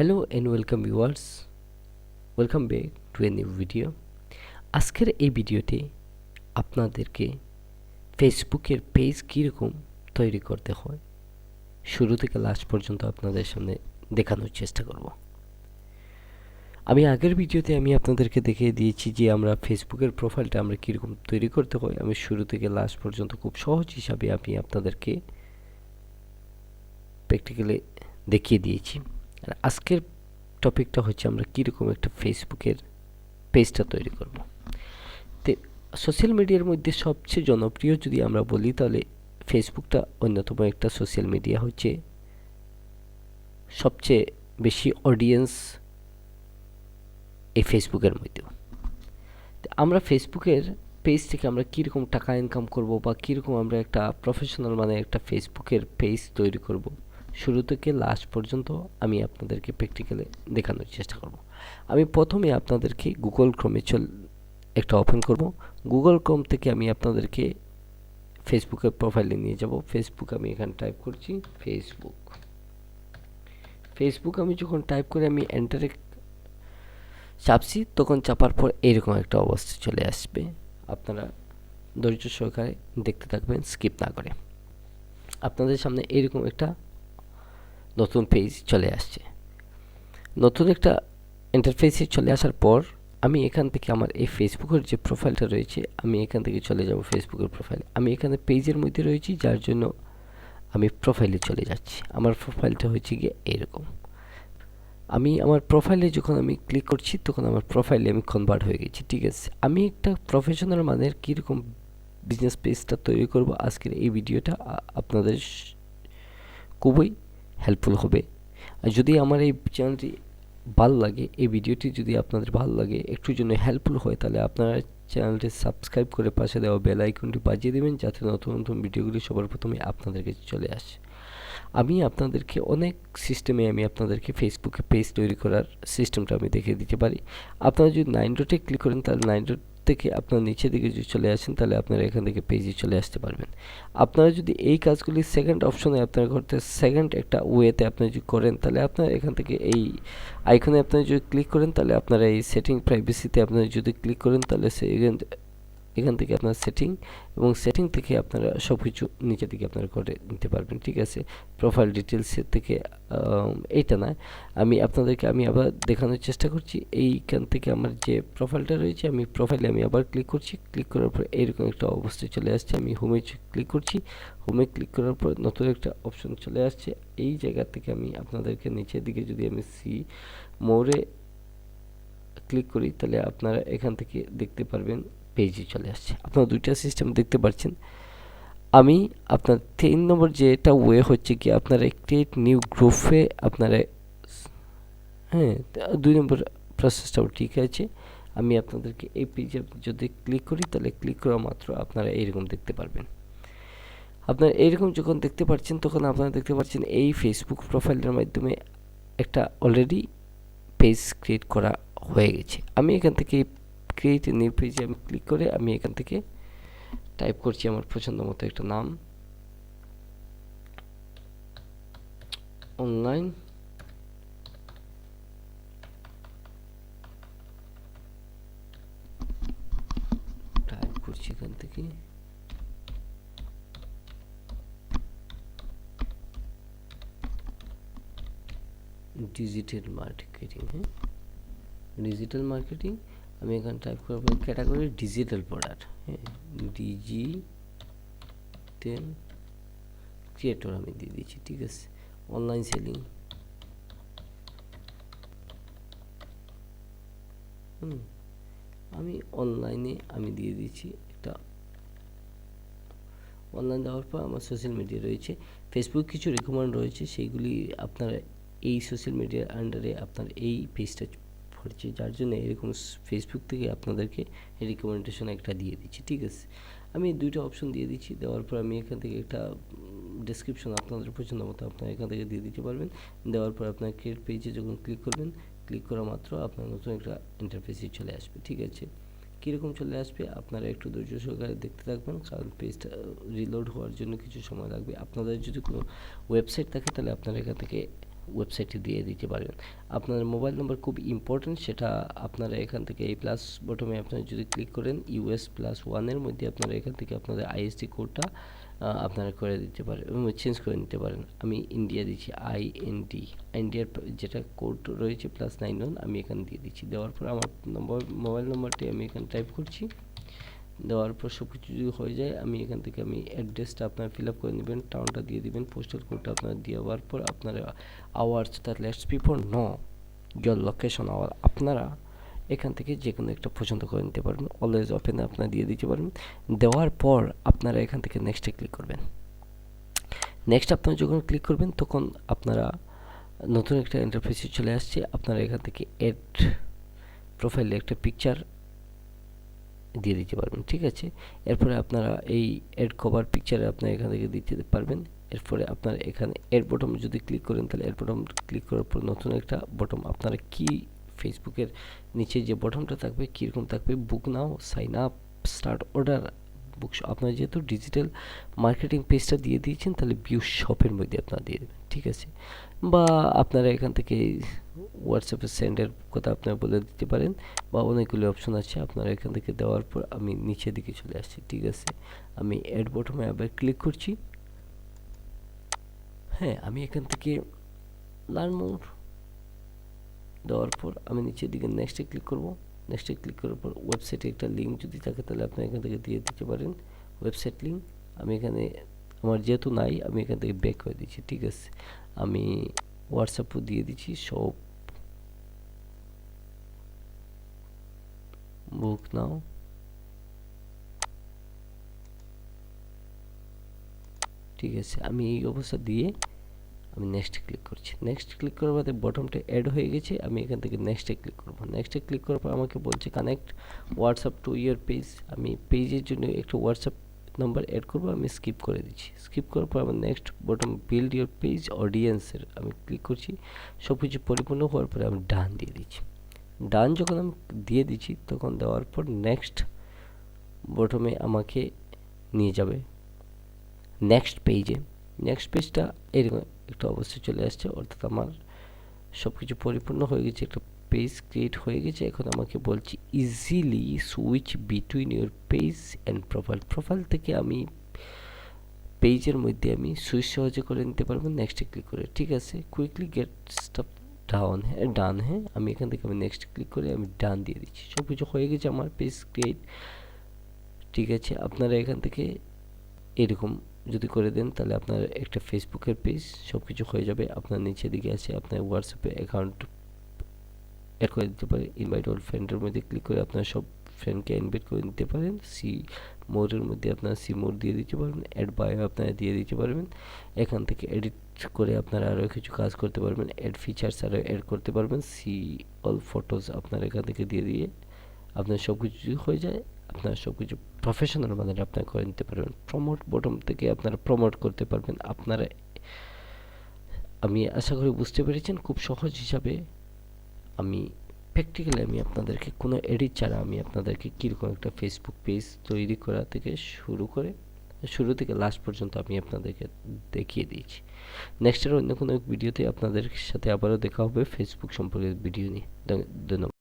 Hello and welcome viewers welcome back to a new video আজকের এই ভিডিওতে আপনাদেরকে ফেসবুকের পেজ কীরকম তৈরি করতে হয় শুরু থেকে লাস্ট পর্যন্ত আপনাদের সামনে দেখানোর চেষ্টা করব। আমি আগের ভিডিওতে আমি আপনাদেরকে দেখিয়ে দিয়েছি যে আমরা ফেসবুকের প্রোফাইলটা আমরা কীরকম তৈরি করতে হয়। আমি শুরু থেকে লাস্ট পর্যন্ত খুব সহজ হিসাবে আমি আপনাদেরকে প্র্যাকটিক্যালি দেখিয়ে দিয়েছি। আর আজকের টপিকটা হচ্ছে আমরা কীরকম একটা ফেসবুকের পেজটা তৈরি করব। তো সোশ্যাল মিডিয়ার মধ্যে সবচেয়ে জনপ্রিয় যদি আমরা বলি, তাহলে ফেসবুকটা অন্যতম একটা সোশ্যাল মিডিয়া হচ্ছে। সবচেয়ে বেশি অডিয়েন্স এই ফেসবুকের মধ্যেও। আমরা ফেসবুকের পেজ থেকে আমরা কীরকম টাকা ইনকাম করব বা কীরকম আমরা একটা প্রফেশনাল মানে একটা ফেসবুকের পেজ তৈরি করব শুরু থেকে লাস্ট পর্যন্ত আমি আপনাদেরকে প্র্যাকটিক্যালে দেখানোর চেষ্টা করব। আমি প্রথমে আপনাদেরকে গুগল ক্রমে চল, একটা ওপেন করব। গুগল ক্রোম থেকে আমি আপনাদেরকে ফেসবুকের প্রোফাইলে নিয়ে যাব। ফেসবুক আমি এখানে টাইপ করছি ফেসবুক ফেসবুক আমি যখন টাইপ করে আমি এন্টারে চাপছি, তখন চাপার পর এরকম একটা অবস্থা চলে আসবে। আপনারা ধৈর্য সহকারে দেখতে থাকবেন স্কিপ না করে। আপনাদের সামনে এরকম একটা নতুন পেজ চলে আসছে। নতুন একটা ইন্টারফেসে চলে আসার পর আমি এখান থেকে আমার এই ফেসবুকের যে প্রোফাইলটা রয়েছে, আমি এখান থেকে চলে যাব ফেসবুকের প্রোফাইলে আমি এখানে পেজের মধ্যে রয়েছি, যার জন্য আমি প্রোফাইলে চলে যাচ্ছি। আমার প্রোফাইলটা হচ্ছে গিয়ে এরকম আমি আমার প্রোফাইলে যখন আমি ক্লিক করছি, তখন আমার প্রোফাইলে আমি কনভার্ট হয়ে গেছি, ঠিক আছে? আমি একটা প্রফেশনাল মানের কীরকম বিজনেস পেজটা তৈরি করব আজকের এই ভিডিওটা আপনাদের খুবই হেল্পফুল হবে। আর যদি আমার এই চ্যানেলটি ভালো লাগে, এই ভিডিওটি যদি আপনাদের ভালো লাগে, একটু জন্য হেল্পফুল হয়, তাহলে আপনারা চ্যানেলটি সাবস্ক্রাইব করে পাশে দেওয়া বেল আইকনটি বাজিয়ে দেবেন, যাতে নতুন নতুন ভিডিওগুলি সবার প্রথমে আপনাদের কাছে চলে আসে। আমি আপনাদেরকে অনেক সিস্টেমে আমি আপনাদেরকে ফেসবুকে পেজ তৈরি করার সিস্টেমটা আমি দেখিয়ে দিতে পারি। আপনারা যদি নাইন ডটে ক্লিক করেন, তাহলে নাইন ডট থেকে আপনার নিচের দিকে যদি চলে আসেন, তাহলে আপনারা এখান থেকে পেজে চলে আসতে পারবেন। আপনারা যদি এই কাজগুলি সেকেন্ড অপশনে আপনারা করতে সেকেন্ড একটা ওয়েতে আপনি যদি করেন, তাহলে আপনারা এখান থেকে এই আইকনে আপনারা যদি ক্লিক করেন, তাহলে আপনারা এই সেটিং প্রাইভেসিতে আপনারা যদি ক্লিক করেন, তাহলে সে এখান থেকে আপনার সেটিং এবং সেটিং থেকে আপনারা সব কিছু নিচের দিকে আপনারা করে নিতে পারবেন, ঠিক আছে? প্রোফাইল ডিটেলসের থেকে এইটা নয় আমি আপনাদেরকে আমি আবার দেখানোর চেষ্টা করছি। এইখান থেকে আমার যে প্রোফাইলটা রয়েছে, আমি প্রোফাইলে আমি আবার ক্লিক করছি। ক্লিক করার পর এরকম একটা অবস্থায় চলে আসছে। আমি হোমে ক্লিক করছি। হোমে ক্লিক করার পর নতুন একটা অপশন চলে আসছে। এই জায়গা থেকে আমি আপনাদেরকে নিচের দিকে যদি আমি সি মোড়ে ক্লিক করি, তাহলে আপনারা এখান থেকে দেখতে পারবেন পেজে চলে আসছে। আপনারা দুইটা সিস্টেম দেখতে পাচ্ছেন। আমি আপনার তিন নম্বর যেটা ওয়ে হচ্ছে কি, আপনারা ক্রিয়েট নিউ গ্রুপে আপনারা হ্যাঁ দুই নম্বর প্রসেসটাও ঠিক আছে। আমি আপনাদেরকে এই পেজে যদি ক্লিক করি, তাহলে ক্লিক করা মাত্র আপনারা এইরকম দেখতে পারবেন। আপনারা এইরকম যখন দেখতে পাচ্ছেন, তখন আপনারা দেখতে পাচ্ছেন এই ফেসবুক প্রোফাইলের মাধ্যমে একটা অলরেডি পেজ ক্রিয়েট করা হয়ে গেছে। আমি এখান থেকে ক্রিয়েট নিউ পেজে আমি ক্লিক করে আমি এখান থেকে টাইপ করছি আমার পছন্দ মতো একটা নাম। অনলাইন টাইপ করছি এখান থেকে। ডিজিটাল মার্কেটিং হ্যাঁ? ডিজিটাল মার্কেটিং আমি এখানে টাইপ করব ক্যাটাগরি ডিজিটাল প্রোডাক্ট হ্যাঁ টেন ক্রিয়েটর আমি দিয়ে দিচ্ছি, ঠিক আছে? অনলাইন সেলিং হুম, আমি অনলাইনে আমি দিয়ে দিচ্ছি একটা অনলাইন দেওয়ার পর আমার সোশ্যাল মিডিয়া রয়েছে। ফেসবুক কিছু রেকমেন্ড রয়েছে, সেইগুলি আপনারা এই সোশ্যাল মিডিয়ার আন্ডারে আপনার এই পেজটা পড়ছে যার জন্য এরকম ফেসবুক থেকে আপনাদেরকে রিকমেন্ডেশন একটা দিয়ে দিচ্ছি, ঠিক আছে? আমি দুইটা অপশন দিয়ে দিচ্ছি, দেওয়ার পর আমি এখান থেকে একটা ডিসক্রিপশন আপনাদের পছন্দ মতো আপনারা এখান থেকে দিয়ে দিতে পারবেন। দেওয়ার পর আপনার ক্রিয়েট পেজে যখন ক্লিক করবেন ক্লিক করা মাত্র আপনার নতুন একটা ইন্টারফেসে চলে আসবে, ঠিক আছে? কীরকম চলে আসবে? আপনারা একটু ধৈর্য সহকারে দেখতে থাকবেন, কারণ পেজটা রিলোড হওয়ার জন্য কিছু সময় লাগবে। আপনাদের যদি কোনো ওয়েবসাইট থাকে, তাহলে আপনারা এখান থেকে ওয়েবসাইটে দিয়ে দিতে পারবেন। আপনার মোবাইল নাম্বার খুব ইম্পর্টেন্ট সেটা আপনারা এখান থেকে এই প্লাস বটমে আপনারা যদি ক্লিক করেন ইউএস প্লাস ওয়ানের মধ্যে আপনারা এখান থেকে আপনাদের আইএসডি কোডটা আপনারা করে দিতে পারেন চেঞ্জ করে নিতে পারেন। আমি ইন্ডিয়া দিচ্ছি আই এন ডি ইন্ডিয়ার যেটা কোড রয়েছে প্লাস নাইন ওয়ান আমি এখানে দিয়ে দিচ্ছি। দেওয়ার পর আমার নম্বর মোবাইল নম্বরটি আমি এখানে টাইপ করছি। দেওয়ার পর সব কিছু যদি হয়ে যায়, আমি এখান থেকে আমি অ্যাড্রেসটা আপনার ফিল আপ করে নেবেন টাউনটা দিয়ে দিবেন পোস্টাল কোডটা আপনার দেওয়ার পর আপনারা hours that let's people know your location hour আপনারা এখান থেকে যে কোনো একটা পছন্দ করে নিতে পারবেন। অলওয়েজ ওপেনে আপনারা দিয়ে দিতে পারবেন। দেওয়ার পর আপনারা এখান থেকে নেক্সটে ক্লিক করবেন। নেক্সট আপনারা যখন ক্লিক করবেন, তখন আপনারা নতুন একটা ইন্টারফেসে চলে আসছে। আপনারা এখান থেকে এড প্রোফাইলে একটা পিকচার দিয়ে দিতে পারবেন, ঠিক আছে? এরপরে আপনারা এই এড কভার পিকচারে আপনারা এখান থেকে দিতে পারবেন। এরপরে আপনারা এখানে এর বটম যদি ক্লিক করেন, তাহলে এর বটম ক্লিক করার পর নতুন একটা বটম আপনারা কি ফেসবুকের নিচে যে বটমটা থাকবে, কীরকম থাকবে book now sign up start order book আপনারা যেহেতু ডিজিটাল মার্কেটিং পেজটা দিয়ে দিয়েছেন, তাহলে বিউ শপের মধ্যে আপনারা দিয়ে দেবেন, ঠিক আছে? বা আপনারা এখান থেকে হোয়াটসঅ্যাপে সেন্ডের কথা আপনারা বলে দিতে পারেন, বা অনেকগুলো অপশন আছে, আপনারা এখান থেকে দেওয়ার পর আমি নিচের দিকে চলে আসছি, ঠিক আছে? আমি অ্যাড বটমে আবার ক্লিক করছি। হ্যাঁ আমি এখান থেকে লার্ন মোর দেওয়ার পর আমি নিচের দিকে নেক্সটে ক্লিক করব। নেক্সটে ক্লিক করার পর ওয়েবসাইটে একটা লিঙ্ক যদি থাকে, তাহলে আপনি এখান থেকে দিয়ে দিতে পারেন। ওয়েবসাইট লিঙ্ক আমি এখানে, আমার যেহেতু নাই, আমি এখান থেকে ব্যাক করে দিচ্ছি, ঠিক আছে? আমি হোয়াটসঅ্যাপও দিয়ে দিচ্ছি, সব বুক নাও ঠিক আছে, আমি এই অবস্থা দিয়ে আমি নেক্সট ক্লিক করছি। নেক্সট ক্লিক করার বাদে বটমটা অ্যাড হয়ে গেছে, আমি এখান থেকে নেক্সটে ক্লিক করব। নেক্সটে ক্লিক করার পর আমাকে বলছে connect WhatsApp to your page আমি পেজের জন্য একটা হোয়াটসঅ্যাপ নাম্বার অ্যাড করব, আমি স্কিপ করে দিচ্ছি। স্কিপ করার পর আমার next button build your page অডিয়েন্সের আমি ক্লিক করছি। সব কিছু পরিপূর্ণ হওয়ার পরে আমি ডান দিয়ে দিচ্ছি। ডান যখন আমি দিয়ে দিচ্ছি, তখন দেওয়ার পর নেক্সট বটমে আমাকে নিয়ে যাবে। নেক্সট পেজে নেক্সট পেজটা এরকম একটা অবস্থায় চলে আসছে। অর্থাৎ আমার সব কিছু পরিপূর্ণ হয়ে গেছে, একটা পেজ ক্রিয়েট হয়ে গেছে। এখন আমাকে বলছি easily switch between your page and profile profile থেকে আমি পেজের মধ্যে আমি সুইচ সহজে করে নিতে পারব। নেক্সটে ক্লিক করে। ঠিক আছে? কুইকলি গেট স্টপ ডাউন হ্যাঁ ডান হ্যাঁ আমি এখান থেকে আমি নেক্সট ক্লিক করে আমি ডান দিয়ে দিচ্ছি। সব কিছু হয়ে গেছে আমার পেজ ক্রিয়েট ঠিক আছে? আপনারা এখান থেকে এরকম যদি করে দেন, তাহলে আপনার একটা ফেসবুকের পেজ সব কিছু হয়ে যাবে। আপনার নিচের দিকে আছে আপনার হোয়াটসঅ্যাপে অ্যাকাউন্ট অ্যাড করে দিতে পারে ইনভাইট অল ফ্রেন্ডের মধ্যে ক্লিক করে আপনার সব ফ্রেন্ডকে ইনভাইট করে নিতে পারেন। সি মোরের মধ্যে আপনার সি মোর দিয়ে দিতে পারবেন। অ্যাড বায়ো আপনারা দিয়ে দিতে পারবেন। এখান থেকে এডিট করে আপনারা আরও কিছু কাজ করতে পারবেন। অ্যাড ফিচার্স আরও অ্যাড করতে পারবেন। সি অল ফটোস আপনার এখান থেকে দিয়ে দিয়ে আপনার সব কিছু হয়ে যায় আপনারা সব কিছু প্রফেশনাল মানের আপনারা করে নিতে পারবেন। প্রমোট বটম থেকে আপনারা প্রমোট করতে পারবেন। আপনারা, আমি আশা করি বুঝতে পেরেছেন, খুব সহজ হিসাবে আমি প্র্যাকটিক্যালি আমি আপনাদেরকে কোনো এডিট ছাড়া আমি আপনাদেরকে কীরকম একটা ফেসবুক পেজ তৈরি করা থেকে শুরু করে, শুরু থেকে লাস্ট পর্যন্ত আমি আপনাদেরকে দেখিয়ে দিয়েছি। নেক্সটের অন্য কোনো ভিডিওতে আপনাদের সাথে আবারও দেখা হবে। ফেসবুক সম্পর্কে ভিডিও নিয়ে। ধন্যবাদ।